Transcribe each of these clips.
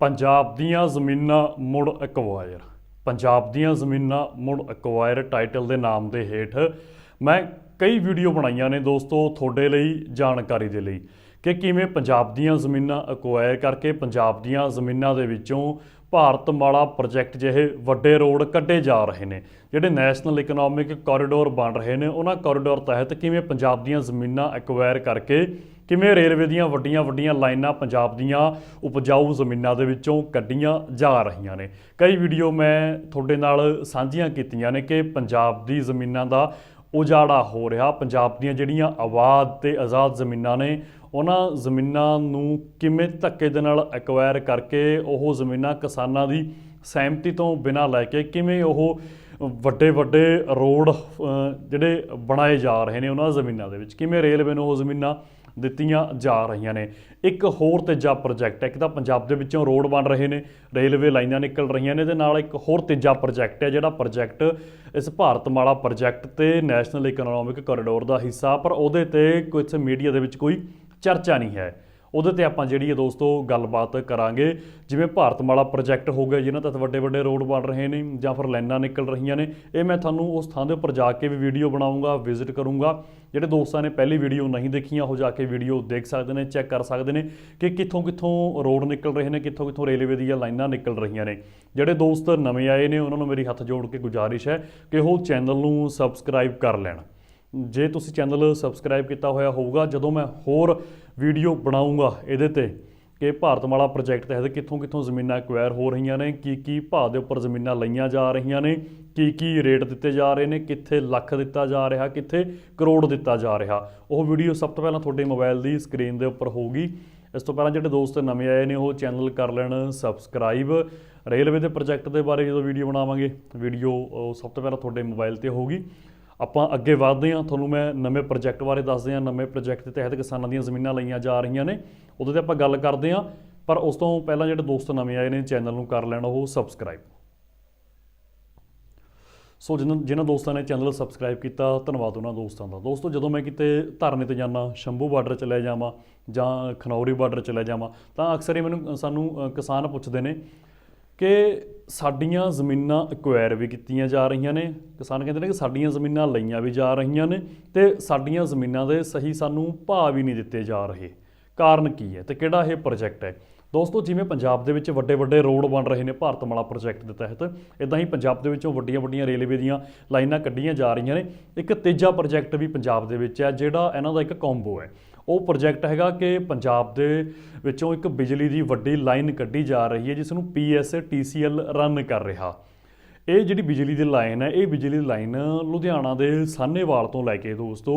ਪੰਜਾਬ ਦੀਆਂ ਜ਼ਮੀਨਾਂ ਮੁੜ ਐਕਵਾਇਰ ਪੰਜਾਬ ਦੀਆਂ ਜ਼ਮੀਨਾਂ ਮੁੜ ਐਕਵਾਇਰ ਟਾਈਟਲ ਦੇ ਨਾਮ ਦੇ ਹੇਠ ਮੈਂ ਕਈ ਵੀਡੀਓ ਬਣਾਈਆਂ ਨੇ ਦੋਸਤੋ ਤੁਹਾਡੇ ਲਈ, ਜਾਣਕਾਰੀ ਦੇ ਲਈ ਕਿ ਕਿਵੇਂ ਪੰਜਾਬ ਦੀਆਂ ਜ਼ਮੀਨਾਂ ਐਕਵਾਇਰ ਕਰਕੇ ਪੰਜਾਬ ਦੀਆਂ ਜ਼ਮੀਨਾਂ ਦੇ ਵਿੱਚੋਂ ਭਾਰਤ ਮਾਲਾ ਪ੍ਰੋਜੈਕਟ ਜਿਹੇ ਵੱਡੇ ਰੋਡ ਕੱਢੇ ਜਾ ਰਹੇ ਨੇ, ਜਿਹੜੇ ਨੈਸ਼ਨਲ ਇਕਨੋਮਿਕ ਕੋਰੀਡੋਰ ਬਣ ਰਹੇ ਨੇ। ਉਹਨਾਂ ਕੋਰੀਡੋਰ ਤਹਿਤ ਕਿਵੇਂ ਪੰਜਾਬ ਦੀਆਂ ਜ਼ਮੀਨਾਂ ਐਕਵਾਇਰ ਕਰਕੇ ਕਿਵੇਂ ਰੇਲਵੇ ਦੀਆਂ ਵੱਡੀਆਂ ਵੱਡੀਆਂ ਲਾਈਨਾਂ ਪੰਜਾਬ ਦੀਆਂ ਉਪਜਾਊ ਜ਼ਮੀਨਾਂ ਦੇ ਵਿੱਚੋਂ ਕੱਢੀਆਂ ਜਾ ਰਹੀਆਂ ਨੇ। ਕਈ ਵੀਡੀਓ ਮੈਂ ਤੁਹਾਡੇ ਨਾਲ ਸਾਂਝੀਆਂ ਕੀਤੀਆਂ ਨੇ ਕਿ ਪੰਜਾਬ ਦੀ ਜ਼ਮੀਨਾਂ ਦਾ ਉਜਾੜਾ ਹੋ ਰਿਹਾ। ਪੰਜਾਬ ਦੀਆਂ ਜਿਹੜੀਆਂ ਆਬਾਦ ਤੇ ਆਜ਼ਾਦ ਜ਼ਮੀਨਾਂ ਨੇ, ਉਹਨਾਂ ਜ਼ਮੀਨਾਂ ਨੂੰ ਕਿਵੇਂ ਧੱਕੇ ਦੇ ਨਾਲ ਐਕਵਾਇਰ ਕਰਕੇ ਉਹ ਜ਼ਮੀਨਾਂ ਕਿਸਾਨਾਂ ਦੀ ਸਹਿਮਤੀ ਤੋਂ ਬਿਨਾਂ ਲੈ ਕੇ ਕਿਵੇਂ ਉਹ ਵੱਡੇ ਵੱਡੇ ਰੋਡ ਜਿਹੜੇ ਬਣਾਏ ਜਾ ਰਹੇ ਨੇ ਉਹਨਾਂ ਜ਼ਮੀਨਾਂ ਦੇ ਵਿੱਚ, ਕਿਵੇਂ ਰੇਲਵੇ ਨੂੰ ਉਹ ਜ਼ਮੀਨਾਂ ਦਿੱਤੀਆਂ ਜਾ ਰਹੀਆਂ ਨੇ। ਇੱਕ ਹੋਰ ਤੀਜਾ ਪ੍ਰੋਜੈਕਟ ਹੈ, ਇੱਕ ਤਾਂ ਪੰਜਾਬ ਦੇ ਵਿੱਚੋਂ ਰੋਡ ਬਣ ਰਹੇ ਨੇ, ਰੇਲਵੇ ਲਾਈਨਾਂ ਨਿਕਲ ਰਹੀਆਂ ਨੇ ਤੇ ਨਾਲ ਇੱਕ ਹੋਰ ਤੀਜਾ ਪ੍ਰੋਜੈਕਟ ਹੈ, ਜਿਹੜਾ ਪ੍ਰੋਜੈਕਟ ਇਸ ਭਾਰਤਮਾਲਾ ਪ੍ਰੋਜੈਕਟ ਤੇ ਨੈਸ਼ਨਲ ਇਕਨੋਮਿਕ ਕੋਰੀਡੋਰ ਦਾ ਹਿੱਸਾ, ਪਰ ਉਹਦੇ ਤੇ ਕੁਝ ਮੀਡੀਆ ਦੇ ਵਿੱਚ ਕੋਈ ਚਰਚਾ ਨਹੀਂ ਹੈ। ਉਹਦੇ ਤੇ ਆਪਾਂ ਜਿਹੜੀ ਹੈ ਦੋਸਤੋ ਗੱਲਬਾਤ ਕਰਾਂਗੇ। ਜਿਵੇਂ ਭਾਰਤਮਾਲਾ ਪ੍ਰੋਜੈਕਟ ਹੋ ਗਿਆ ਜਿਹਨਾਂ ਤਹਿਤ ਵੱਡੇ ਵੱਡੇ ਰੋਡ ਬਣ ਰਹੇ ਨੇ ਜਾਂ ਫਿਰ ਲਾਈਨਾਂ ਨਿਕਲ ਰਹੀਆਂ ਨੇ, ਇਹ ਮੈਂ ਤੁਹਾਨੂੰ ਉਸ ਥਾਂ ਦੇ ਉੱਪਰ ਜਾ ਕੇ ਵੀ ਵੀਡੀਓ ਬਣਾਉਂਗਾ ਵਿਜ਼ਿਟ ਕਰੂੰਗਾ। ਜਿਹੜੇ ਦੋਸਤਾਂ ਨੇ ਪਹਿਲੀ ਵੀਡੀਓ ਨਹੀਂ ਦੇਖੀਆਂ, ਉਹ ਜਾ ਕੇ ਵੀਡੀਓ ਦੇਖ ਸਕਦੇ ਨੇ ਚੈੱਕ ਕਰ ਸਕਦੇ ਨੇ ਕਿ ਕਿੱਥੋਂ ਕਿੱਥੋਂ ਰੋਡ ਨਿਕਲ ਰਹੇ ਨੇ, ਕਿੱਥੋਂ ਕਿੱਥੋਂ ਰੇਲਵੇ ਦੀਆਂ ਲਾਈਨਾਂ ਨਿਕਲ ਰਹੀਆਂ ਨੇ। ਜਿਹੜੇ ਦੋਸਤ ਨਵੇਂ ਆਏ ਨੇ, ਉਹਨਾਂ ਨੂੰ ਮੇਰੀ ਹੱਥ ਜੋੜ ਕੇ ਗੁਜ਼ਾਰਿਸ਼ ਹੈ ਕਿ ਉਹ ਚੈਨਲ ਨੂੰ ਸਬਸਕ੍ਰਾਈਬ ਕਰ ਲੈਣ। ਜੇ ਤੁਸੀਂ ਚੈਨਲ ਸਬਸਕ੍ਰਾਈਬ ਕੀਤਾ ਹੋਇਆ ਹੋਊਗਾ, ਜਦੋਂ ਮੈਂ ਹੋਰ ਵੀਡੀਓ ਬਣਾਉਂਗਾ ਇਹਦੇ ਤੇ ਕਿ ਭਾਰਤਮਾਲਾ ਪ੍ਰੋਜੈਕਟ ਤਹਿਤ ਕਿੱਥੋਂ ਕਿੱਥੋਂ ਜ਼ਮੀਨਾਂ ਐਕਵਾਇਰ ਹੋ ਰਹੀਆਂ ਨੇ, ਕੀ ਕੀ ਭਾਅ ਦੇ ਉੱਪਰ ਜ਼ਮੀਨਾਂ ਲਈਆਂ ਜਾ ਰਹੀਆਂ ਨੇ, ਕੀ ਕੀ ਰੇਟ ਦਿੱਤੇ ਜਾ ਰਹੇ ਨੇ, ਕਿੱਥੇ ਲੱਖ ਦਿੱਤਾ ਜਾ ਰਿਹਾ, ਕਿੱਥੇ ਕਰੋੜ ਦਿੱਤਾ ਜਾ ਰਿਹਾ। ਉਹ ਵੀਡੀਓ ਸਭ ਤੋਂ ਪਹਿਲਾਂ ਤੁਹਾਡੇ ਮੋਬਾਈਲ ਦੀ ਸਕਰੀਨ ਦੇ ਉੱਪਰ ਹੋਊਗੀ। ਇਸ ਤੋਂ ਪਹਿਲਾਂ ਜਿਹੜੇ ਦੋਸਤ ਨਵੇਂ ਆਏ ਨੇ, ਉਹ ਚੈਨਲ ਕਰ ਲੈਣ, ਸਬਸਕ੍ਰਾਈਬ। ਰੇਲਵੇ ਦੇ ਪ੍ਰੋਜੈਕਟ ਦੇ ਬਾਰੇ ਜਦੋਂ ਵੀਡੀਓ ਬਣਾਵਾਂਗੇ, ਵੀਡੀਓ ਉਹ ਸਭ ਤੋਂ ਪਹਿਲਾਂ ਤੁਹਾਡੇ ਮੋਬਾਈਲ ਤੇ ਹੋਊਗੀ। ਆਪਾਂ ਅੱਗੇ ਵਧਦੇ ਹਾਂ, ਤੁਹਾਨੂੰ ਮੈਂ ਨਵੇਂ ਪ੍ਰੋਜੈਕਟ ਬਾਰੇ ਦੱਸਦੇ ਹਾਂ, ਨਵੇਂ ਪ੍ਰੋਜੈਕਟ ਦੇ ਤਹਿਤ ਕਿਸਾਨਾਂ ਦੀਆਂ ਜ਼ਮੀਨਾਂ ਲਈਆਂ ਜਾ ਰਹੀਆਂ ਨੇ, ਉਹਦੇ ਤੇ ਆਪਾਂ ਗੱਲ ਕਰਦੇ ਹਾਂ, ਪਰ ਉਸ ਤੋਂ ਪਹਿਲਾਂ ਜਿਹੜੇ ਦੋਸਤ ਨਵੇਂ ਆਏ ਨੇ, ਚੈਨਲ ਨੂੰ ਕਰ ਲੈਣ, ਉਹ ਸਬਸਕ੍ਰਾਈਬ ਸੋ ਜਿਨ੍ਹਾਂ ਜਿਨ੍ਹਾਂ ਦੋਸਤਾਂ ਨੇ ਚੈਨਲ ਸਬਸਕ੍ਰਾਈਬ ਕੀਤਾ, ਧੰਨਵਾਦ ਉਹਨਾਂ ਦੋਸਤਾਂ ਦਾ। ਦੋਸਤੋ, ਜਦੋਂ ਮੈਂ ਕਿਤੇ ਧਰਨੇ ਤੇ ਜਾਣਾ ਸ਼ੰਭੂ ਬਾਰਡਰ ਚਲੇ ਜਾਵਾਂ ਜਾਂ ਖਨੌਰੀ ਬਾਰਡਰ ਚਲੇ ਜਾਵਾਂ, ਤਾਂ ਅਕਸਰ ਹੀ ਮੈਨੂੰ ਸਾਨੂੰ ਕਿਸਾਨ ਪੁੱਛਦੇ ਨੇ ਕਿ ਸਾਡੀਆਂ ਜ਼ਮੀਨਾਂ ਐਕਵਾਇਰ ਵੀ ਕੀਤੀਆਂ ਜਾ ਰਹੀਆਂ ਨੇ। ਕਿਸਾਨ ਕਹਿੰਦੇ ਨੇ ਕਿ ਸਾਡੀਆਂ ਜ਼ਮੀਨਾਂ ਲਈਆਂ ਵੀ ਜਾ ਰਹੀਆਂ ਨੇ ਤੇ ਸਾਡੀਆਂ ਜ਼ਮੀਨਾਂ ਦੇ ਸਹੀ ਸਾਨੂੰ ਭਾਅ ਵੀ ਨਹੀਂ ਦਿੱਤੇ ਜਾ ਰਹੇ। ਕਾਰਨ ਕੀ ਹੈ ਤੇ ਕਿਹੜਾ ਇਹ ਪ੍ਰੋਜੈਕਟ ਹੈ? ਦੋਸਤੋ, ਜਿਵੇਂ ਪੰਜਾਬ ਦੇ ਵਿੱਚ ਵੱਡੇ ਵੱਡੇ ਰੋਡ ਬਣ ਰਹੇ ਨੇ ਭਾਰਤਮਾਲਾ ਪ੍ਰੋਜੈਕਟ ਦੇ ਤਹਿਤ ਇਦਾਂ ਹੀ ਪੰਜਾਬ ਦੇ ਵਿੱਚੋਂ ਵੱਡੀਆਂ ਵੱਡੀਆਂ ਰੇਲਵੇ ਦੀਆਂ ਲਾਈਨਾਂ ਕੱਢੀਆਂ ਜਾ ਰਹੀਆਂ ਨੇ। ਇੱਕ ਤੀਜਾ ਪ੍ਰੋਜੈਕਟ ਵੀ ਪੰਜਾਬ ਦੇ ਵਿੱਚ ਹੈ, ਜਿਹੜਾ ਇਹਨਾਂ ਦਾ ਇੱਕ ਕੰਬੋ ਹੈ। ਉਹ ਪ੍ਰੋਜੈਕਟ ਹੈਗਾ ਕਿ ਪੰਜਾਬ ਦੇ ਵਿੱਚੋਂ ਇੱਕ ਬਿਜਲੀ ਦੀ ਵੱਡੀ ਲਾਈਨ ਕੱਢੀ ਜਾ ਰਹੀ ਹੈ ਜਿਸ ਨੂੰ ਪੀਐਸਟੀਸੀਐਲ ਰਨ ਕਰ ਰਿਹਾ। ਇਹ ਜਿਹੜੀ ਬਿਜਲੀ ਦੀ ਲਾਈਨ ਹੈ, ਇਹ ਬਿਜਲੀ ਦੀ ਲਾਈਨ ਲੁਧਿਆਣਾ ਦੇ ਸਾਨੇਵਾਲ ਤੋਂ ਲੈ ਕੇ ਦੋਸਤੋ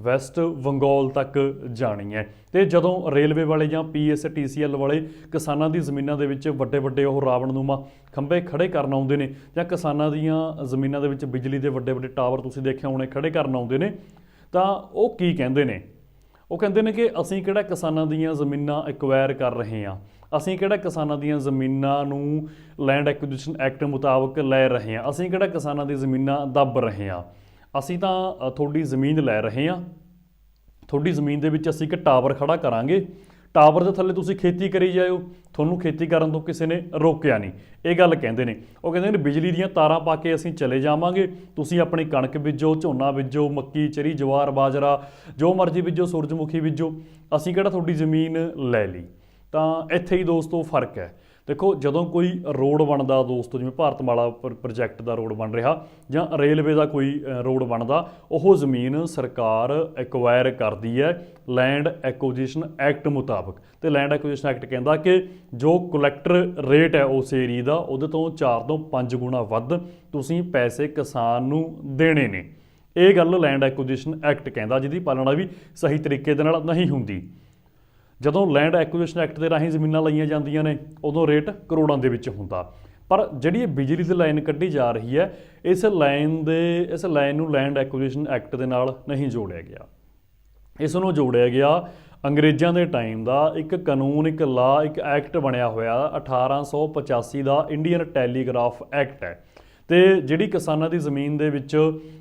ਵੈਸਟ ਬੰਗਾਲ ਤੱਕ ਜਾਣੀ ਹੈ। ਤੇ ਜਦੋਂ ਰੇਲਵੇ ਵਾਲੇ ਜਾਂ ਪੀਐਸਟੀਸੀਐਲ ਵਾਲੇ ਕਿਸਾਨਾਂ ਦੀ ਜ਼ਮੀਨਾਂ ਦੇ ਵਿੱਚ ਵੱਡੇ ਵੱਡੇ ਉਹ ਰਾਵਣਨੁਮਾ ਖੰਭੇ ਖੜੇ ਕਰਨ ਆਉਂਦੇ ਨੇ ਜਾਂ ਕਿਸਾਨਾਂ ਦੀਆਂ ਜ਼ਮੀਨਾਂ ਦੇ ਵਿੱਚ ਬਿਜਲੀ ਦੇ ਵੱਡੇ ਵੱਡੇ ਟਾਵਰ ਤੁਸੀਂ ਦੇਖਿਆ ਹੋਣੇ ਖੜੇ ਕਰਨ ਆਉਂਦੇ ਨੇ, ਤਾਂ ਉਹ ਕੀ ਕਹਿੰਦੇ ਨੇ? ਉਹ ਕਹਿੰਦੇ ਨੇ ਕਿ ਅਸੀਂ ਕਿਹੜਾ ਕਿਸਾਨਾਂ ਦੀਆਂ ਜ਼ਮੀਨਾਂ ਐਕਵਾਇਰ ਕਰ ਰਹੇ ਹਾਂ? ਅਸੀਂ ਕਿਹੜਾ ਕਿਸਾਨਾਂ ਦੀਆਂ ਜ਼ਮੀਨਾਂ ਨੂੰ ਲੈਂਡ ਐਕੁਜੀਸ਼ਨ ਐਕਟ ਮੁਤਾਬਕ ਲੈ ਰਹੇ ਹਾਂ? ਅਸੀਂ ਕਿਹੜਾ ਕਿਸਾਨਾਂ ਦੀ ਜ਼ਮੀਨਾਂ ਦੱਬ ਰਹੇ ਹਾਂ? ਅਸੀਂ ਤਾਂ ਤੁਹਾਡੀ ਜ਼ਮੀਨ ਲੈ ਰਹੇ ਹਾਂ। ਤੁਹਾਡੀ ਜ਼ਮੀਨ ਦੇ ਵਿੱਚ ਅਸੀਂ ਇੱਕ ਟਾਵਰ ਖੜਾ ਕਰਾਂਗੇ। ਟਾਵਰ ਦੇ ਥੱਲੇ ਤੁਸੀਂ ਖੇਤੀ ਕਰੀ ਜਾਇਓ, ਤੁਹਾਨੂੰ ਖੇਤੀ ਕਰਨ ਤੋਂ ਕਿਸੇ ਨੇ ਰੋਕਿਆ ਨਹੀਂ। ਇਹ ਗੱਲ ਕਹਿੰਦੇ ਨੇ। ਉਹ ਕਹਿੰਦੇ ਨੇ, ਬਿਜਲੀ ਦੀਆਂ ਤਾਰਾਂ ਪਾ ਕੇ ਅਸੀਂ ਚਲੇ ਜਾਵਾਂਗੇ। ਤੁਸੀਂ ਆਪਣੀ ਕਣਕ ਬੀਜੋ, ਝੋਨਾ ਬੀਜੋ, ਮੱਕੀ, ਚਰੀ, ਜਵਾਰ, ਬਾਜਰਾ, ਜੋ ਮਰਜ਼ੀ ਬੀਜੋ, ਸੂਰਜਮੁਖੀ ਬੀਜੋ। ਅਸੀਂ ਕਿਹੜਾ ਤੁਹਾਡੀ ਜ਼ਮੀਨ ਲੈ ਲਈ? ਤਾਂ ਇੱਥੇ ਹੀ ਦੋਸਤੋ, ਫ਼ਰਕ ਹੈ। ਦੇਖੋ, ਜਦੋਂ ਕੋਈ ਰੋਡ ਬਣਦਾ ਦੋਸਤੋ, ਜਿਵੇਂ ਭਾਰਤਮਾਲਾ ਪ੍ਰ- ਪ੍ਰੋਜੈਕਟ ਦਾ ਰੋਡ ਬਣ ਰਿਹਾ ਜਾਂ ਰੇਲਵੇ ਦਾ ਕੋਈ ਰੋਡ ਬਣਦਾ, ਉਹ ਜ਼ਮੀਨ ਸਰਕਾਰ ਐਕਵਾਇਰ ਕਰਦੀ ਹੈ ਲੈਂਡ ਐਕੁਜੀਸ਼ਨ ਐਕਟ ਮੁਤਾਬਕ। ਤੇ ਲੈਂਡ ਐਕੁਜੀਸ਼ਨ ਐਕਟ ਕਹਿੰਦਾ ਕਿ ਜੋ ਕਲੈਕਟਰ ਰੇਟ ਹੈ ਉਸ ਏਰੀਆ ਦਾ, ਉਹਦੇ ਤੋਂ 4 ਤੋਂ 5 ਗੁਣਾ ਵੱਧ ਤੁਸੀਂ ਪੈਸੇ ਕਿਸਾਨ ਨੂੰ ਦੇਣੇ ਨੇ। ਇਹ ਗੱਲ ਲੈਂਡ ਐਕੁਜੀਸ਼ਨ ਐਕਟ ਕਹਿੰਦਾ, ਜਿਹਦੀ ਪਾਲਣਾ ਵੀ ਸਹੀ ਤਰੀਕੇ ਦੇ ਨਾਲ ਨਹੀਂ ਹੁੰਦੀ। ਜਦੋਂ ਲੈਂਡ ਐਕੁਜੀਸ਼ਨ ਐਕਟ ਦੇ ਰਾਹੀਂ ਜ਼ਮੀਨਾਂ ਲਈਆਂ ਜਾਂਦੀਆਂ ਨੇ, ਉਦੋਂ ਰੇਟ ਕਰੋੜਾਂ ਦੇ ਵਿੱਚ ਹੁੰਦਾ। ਪਰ ਜਿਹੜੀ ਇਹ ਬਿਜਲੀ ਦੀ ਲਾਈਨ ਕੱਢੀ ਜਾ ਰਹੀ ਹੈ, ਇਸ ਲਾਈਨ ਦੇ, ਇਸ ਲਾਈਨ ਨੂੰ ਲੈਂਡ ਐਕੁਜੀਸ਼ਨ ਐਕਟ ਦੇ ਨਾਲ ਨਹੀਂ ਜੋੜਿਆ ਗਿਆ। ਇਸ ਨੂੰ ਜੋੜਿਆ ਗਿਆ ਅੰਗਰੇਜ਼ਾਂ ਦੇ ਟਾਈਮ ਦਾ ਇੱਕ ਕਾਨੂੰਨ, ਇੱਕ ਲਾ ਇੱਕ ਐਕਟ ਬਣਿਆ ਹੋਇਆ 1885 ਦਾ ਇੰਡੀਅਨ ਟੈਲੀਗ੍ਰਾਫ ਐਕਟ ਹੈ। ਤੇ ਜਿਹੜੀ ਕਿਸਾਨਾਂ ਦੀ ਜ਼ਮੀਨ ਦੇ ਵਿੱਚ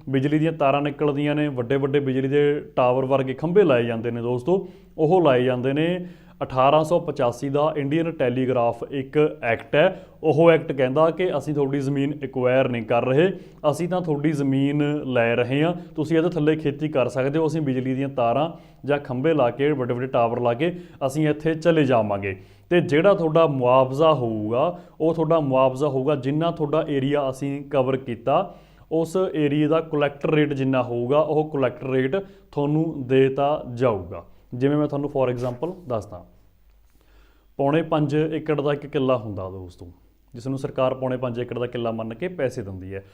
ਬਿਜਲੀ ਦੀਆਂ ਤਾਰਾਂ ਨਿਕਲਦੀਆਂ ਨੇ ਵੱਡੇ ਵੱਡੇ ਬਿਜਲੀ ਦੇ ਟਾਵਰ ਵਰਗੇ ਖੰਭੇ ਲਾਏ ਜਾਂਦੇ ਨੇ ਦੋਸਤੋ, ਉਹ ਲਾਏ ਜਾਂਦੇ ਨੇ। 1885 ਦਾ ਇੰਡੀਅਨ ਟੈਲੀਗ੍ਰਾਫ ਇੱਕ ਐਕਟ ਹੈ। ਉਹ ਐਕਟ ਕਹਿੰਦਾ ਕਿ ਅਸੀਂ ਤੁਹਾਡੀ ਜ਼ਮੀਨ ਐਕਵਾਇਰ ਨਹੀਂ ਕਰ ਰਹੇ, ਅਸੀਂ ਤਾਂ ਤੁਹਾਡੀ ਜ਼ਮੀਨ ਲੈ ਰਹੇ ਹਾਂ। ਤੁਸੀਂ ਇਹਦੇ ਥੱਲੇ ਖੇਤੀ ਕਰ ਸਕਦੇ ਹੋ, ਅਸੀਂ ਬਿਜਲੀ ਦੀਆਂ ਤਾਰਾਂ ਜਾਂ ਖੰਭੇ ਲਾ ਕੇ ਵੱਡੇ ਵੱਡੇ ਟਾਵਰ ਲਾ ਕੇ ਅਸੀਂ ਇੱਥੇ ਚਲੇ ਜਾਵਾਂਗੇ। ਤੇ ਜਿਹੜਾ ਤੁਹਾਡਾ ਮੁਆਵਜ਼ਾ ਹੋਊਗਾ, ਉਹ ਤੁਹਾਡਾ ਮੁਆਵਜ਼ਾ ਹੋਊਗਾ ਜਿੰਨਾ ਤੁਹਾਡਾ ਏਰੀਆ ਅਸੀਂ ਕਵਰ ਕੀਤਾ, ਉਸ ਏਰੀਆ ਦਾ ਕਲੈਕਟਰ ਰੇਟ ਜਿੰਨਾ ਹੋਊਗਾ, ਉਹ ਕਲੈਕਟਰ ਰੇਟ ਤੁਹਾਨੂੰ ਦੇਤਾ ਜਾਊਗਾ। ਜਿਵੇਂ ਮੈਂ ਤੁਹਾਨੂੰ ਫੋਰ ਐਗਜ਼ਾਮਪਲ ਦੱਸਦਾ। ਪੌਣੇ 5 ਏਕੜ ਦਾ ਇੱਕ ਕਿੱਲਾ ਹੁੰਦਾ ਦੋਸਤੋ। ਜਿਸ ਨੂੰ ਸਰਕਾਰ ਪੌਣੇ 5 ਏਕੜ ਦਾ ਕਿੱਲਾ ਮੰਨ ਕੇ ਪੈਸੇ ਦਿੰਦੀ ਹੈ।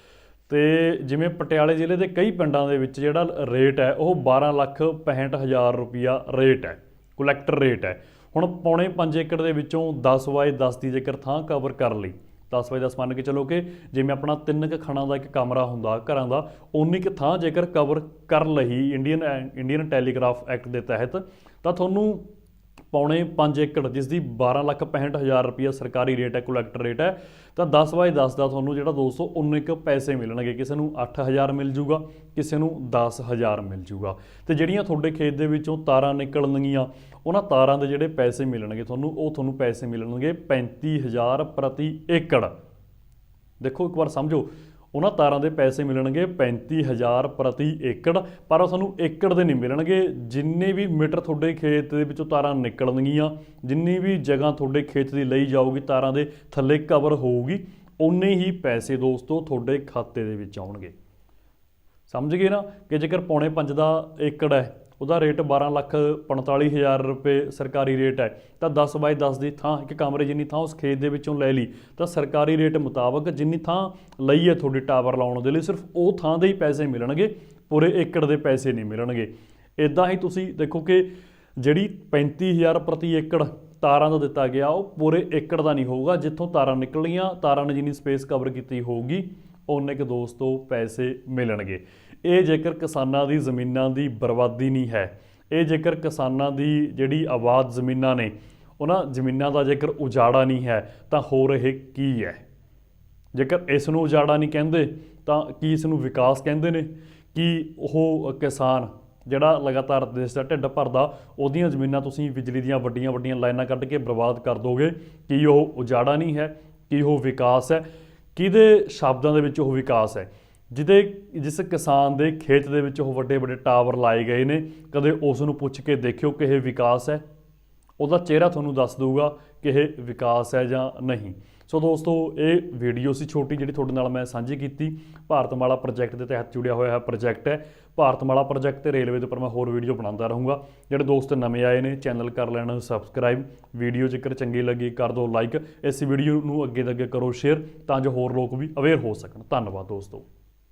ਤੇ ਜਿਵੇਂ ਪਟਿਆਲੇ ਜ਼ਿਲ੍ਹੇ ਦੇ ਕਈ ਪਿੰਡਾਂ ਦੇ ਵਿੱਚ ਜਿਹੜਾ ਰੇਟ ਹੈ, ਉਹ 12 ਲੱਖ 65 ਹਜ਼ਾਰ ਰੁਪਿਆ ਰੇਟ ਹੈ। ਕਲੈਕਟਰ ਰੇਟ ਹੈ। ਹੁਣ ਪੌਣੇ 5 ਏਕੜ ਦੇ ਵਿੱਚੋਂ 10 ਬਾਏ 10 ਦੀ ਜੇਕਰ ਥਾਂ ਕਵਰ ਕਰ ਲਈ 10 ਬਾਏ 10 ਮੰਨ ਕੇ ਚਲੋ ਕਿ ਜਿਵੇਂ ਆਪਣਾ ਤਿੰਨ ਕੁ ਖਣਾ ਦਾ ਇੱਕ ਕਮਰਾ ਹੁੰਦਾ ਘਰਾਂ ਦਾ ਉਨੀ ਕੁ ਥਾਂ ਜੇਕਰ ਕਵਰ ਕਰ ਲਈ ਇੰਡੀਅਨ ਇੰਡੀਅਨ ਟੈਲੀਗ੍ਰਾਫ ਐਕਟ ਦੇ ਤਹਿਤ, ਤਾਂ ਤੁਹਾਨੂੰ ਪੌਣੇ 5 ਏਕੜ ਜਿਸ ਦੀ 12 ਲੱਖ 65 ਹਜ਼ਾਰ ਰੁਪਈਆ ਸਰਕਾਰੀ ਰੇਟ ਹੈ ਕੁਲੈਕਟਰ ਰੇਟ ਹੈ। ਤਾਂ 10 ਬਾਏ 10 ਦਾ ਤੁਹਾਨੂੰ ਜਿਹੜਾ ਦੋਸਤੋ ਉਨੇ ਕੁ ਪੈਸੇ ਮਿਲਣਗੇ। ਕਿਸੇ ਨੂੰ 8000 ਮਿਲ ਜੂਗਾ, ਕਿਸੇ ਨੂੰ 10000 ਮਿਲ ਜੂਗਾ। ਤੇ ਜਿਹੜੀਆਂ ਤੁਹਾਡੇ ਖੇਤ ਦੇ ਵਿੱਚੋਂ ਤਾਰਾਂ ਨਿਕਲਣਗੀਆਂ, ਉਹਨਾਂ ਤਾਰਾਂ ਦੇ ਜਿਹੜੇ ਪੈਸੇ ਮਿਲਣਗੇ ਤੁਹਾਨੂੰ, ਉਹ ਤੁਹਾਨੂੰ ਪੈਸੇ ਮਿਲਣਗੇ 35000 ਪ੍ਰਤੀ ਏਕੜ। ਦੇਖੋ ਇੱਕ ਵਾਰ ਸਮਝੋ ਉਹਨਾਂ ਤਾਰਾਂ ਦੇ ਪੈਸੇ ਮਿਲਣਗੇ 35000 ਪ੍ਰਤੀ ਏਕੜ, ਪਰ ਉਹ ਤੁਹਾਨੂੰ ਏਕੜ ਦੇ ਨਹੀਂ ਮਿਲਣਗੇ। ਜਿੰਨੇ ਵੀ ਮੀਟਰ ਤੁਹਾਡੇ ਖੇਤ ਦੇ ਵਿੱਚੋਂ ਤਾਰਾਂ ਨਿਕਲਣਗੀਆਂ, ਜਿੰਨੀ ਵੀ ਜਗ੍ਹਾ ਤੁਹਾਡੇ ਖੇਤ ਦੀ ਲਈ ਜਾਊਗੀ ਤਾਰਾਂ ਦੇ, ਥੱਲੇ ਕਵਰ ਹੋਊਗੀ ਉਨੇ ਹੀ ਪੈਸੇ ਦੋਸਤੋ ਤੁਹਾਡੇ ਖਾਤੇ ਦੇ ਵਿੱਚ ਆਉਣਗੇ। ਸਮਝ ਗਏ ਨਾ? ਕਿ ਜੇਕਰ ਪੌਣੇ 5 ਦਾ ਏਕੜ ਹੈ ਉਹਦਾ ਰੇਟ 12 ਲੱਖ 45 ਹਜ਼ਾਰ ਰੁਪਏ ਸਰਕਾਰੀ ਰੇਟ ਹੈ। ਤਾਂ 10 ਬਾਈ 10 ਦੀ ਥਾਂ, ਇੱਕ ਕਮਰੇ ਜਿੰਨੀ ਥਾਂ ਉਸ ਖੇਤ ਦੇ ਵਿੱਚੋਂ ਲੈ ਲਈ, ਤਾਂ ਸਰਕਾਰੀ ਰੇਟ ਮੁਤਾਬਕ ਜਿੰਨੀ ਥਾਂ ਲਈ ਹੈ ਤੁਹਾਡੀ ਟਾਵਰ ਲਾਉਣ ਦੇ ਲਈ, ਸਿਰਫ ਉਹ ਥਾਂ ਦੇ ਹੀ ਪੈਸੇ ਮਿਲਣਗੇ, ਪੂਰੇ ਏਕੜ ਦੇ ਪੈਸੇ ਨਹੀਂ ਮਿਲਣਗੇ। ਇਦਾਂ ਹੀ ਤੁਸੀਂ ਦੇਖੋ ਕਿ ਜਿਹੜੀ 35000 ਪ੍ਰਤੀ ਏਕੜ ਤਾਰਾਂ ਦਾ ਦਿੱਤਾ ਗਿਆ, ਉਹ ਪੂਰੇ ਏਕੜ ਦਾ ਨਹੀਂ ਹੋਊਗਾ, ਜਿੱਥੋਂ ਤਾਰਾਂ ਨਿਕਲੀਆਂ ਤਾਰਾਂ ਨੇ ਜਿੰਨੀ ਸਪੇਸ ਕਵਰ ਕੀਤੀ ਹੋਊਗੀ ਉਹਨੇ ਕੁ ਦੋਸਤੋ ਪੈਸੇ ਮਿਲਣਗੇ। ਇਹ ਜੇਕਰ ਕਿਸਾਨਾਂ ਦੀ ਜ਼ਮੀਨਾਂ ਦੀ ਬਰਬਾਦੀ ਨਹੀਂ ਹੈ, ਇਹ ਜੇਕਰ ਕਿਸਾਨਾਂ ਦੀ ਜਿਹੜੀ ਆਬਾਦ ਜ਼ਮੀਨਾਂ ਨੇ, ਉਹਨਾਂ ਜ਼ਮੀਨਾਂ ਦਾ ਜੇਕਰ ਉਜਾੜਾ ਨਹੀਂ ਹੈ, ਤਾਂ ਹੋ ਰਹੇ ਕੀ ਹੈ? ਜੇਕਰ ਇਸ ਨੂੰ ਉਜਾੜਾ ਨਹੀਂ ਕਹਿੰਦੇ, ਤਾਂ ਕੀ ਇਸ ਨੂੰ ਵਿਕਾਸ ਕਹਿੰਦੇ ਨੇ? ਕਿ ਉਹ ਕਿਸਾਨ ਜਿਹੜਾ ਲਗਾਤਾਰ ਦੇਸ਼ ਦਾ ਢਿੱਡ ਭਰਦਾ, ਉਹਦੀਆਂ ਜ਼ਮੀਨਾਂ ਤੁਸੀਂ ਬਿਜਲੀ ਦੀਆਂ ਵੱਡੀਆਂ ਵੱਡੀਆਂ ਲਾਈਨਾਂ ਕੱਢ ਕੇ ਬਰਬਾਦ ਕਰ ਦੋਗੇ? ਕੀ ਉਹ ਉਜਾੜਾ ਨਹੀਂ ਹੈ? ਕੀ ਉਹ ਵਿਕਾਸ ਹੈ? ਕਿਹਦੇ ਸ਼ਬਦਾਂ ਦੇ ਵਿੱਚ ਉਹ ਵਿਕਾਸ ਹੈ? ਜਿਹਦੇ, ਜਿਸ ਕਿਸਾਨ ਦੇ ਖੇਤ ਦੇ ਵਿੱਚ ਉਹ ਵੱਡੇ ਵੱਡੇ ਟਾਵਰ ਲਾਏ ਗਏ ਨੇ, ਕਦੇ ਉਸ ਨੂੰ ਪੁੱਛ ਕੇ ਦੇਖਿਓ ਕਿ ਇਹ ਵਿਕਾਸ ਹੈ? ਉਹਦਾ ਚਿਹਰਾ ਤੁਹਾਨੂੰ ਦੱਸ ਦਊਗਾ ਕਿ ਇਹ ਵਿਕਾਸ ਹੈ ਜਾਂ ਨਹੀਂ। ਸੋ ਦੋਸਤੋ, ਇਹ ਵੀਡੀਓ ਸੀ ਛੋਟੀ ਜਿਹੜੀ ਤੁਹਾਡੇ ਨਾਲ ਮੈਂ ਸਾਂਝੀ ਕੀਤੀ। ਭਾਰਤਮਾਲਾ ਪ੍ਰੋਜੈਕਟ ਦੇ ਤਹਿਤ ਜੁੜਿਆ ਹੋਇਆ ਹੈ ਪ੍ਰੋਜੈਕਟ ਹੈ। ਭਾਰਤਮਾਲਾ ਪ੍ਰੋਜੈਕਟ ਤੇ ਰੇਲਵੇ ਦੇ ਉੱਪਰ ਮੈਂ ਹੋਰ ਵੀਡੀਓ ਬਣਾਉਂਦਾ ਰਹੂੰਗਾ। ਜਿਹੜੇ ਦੋਸਤ ਨਵੇਂ ਆਏ ਨੇ ਚੈਨਲ ਕਰ ਲੈਣਾ ਸਬਸਕ੍ਰਾਈਬ ਵੀਡੀਓ ਜੇਕਰ ਚੰਗੀ ਲੱਗੀ, ਕਰ ਦਿਓ ਲਾਈਕ ਇਸ ਵੀਡੀਓ ਨੂੰ ਅੱਗੇ ਤੋਂ ਅੱਗੇ ਕਰੋ ਸ਼ੇਅਰ ਤਾਂ ਜੋ ਹੋਰ ਲੋਕ ਵੀ ਅਵੇਅਰ ਹੋ ਸਕਣ। ਧੰਨਵਾਦ ਦੋਸਤੋ।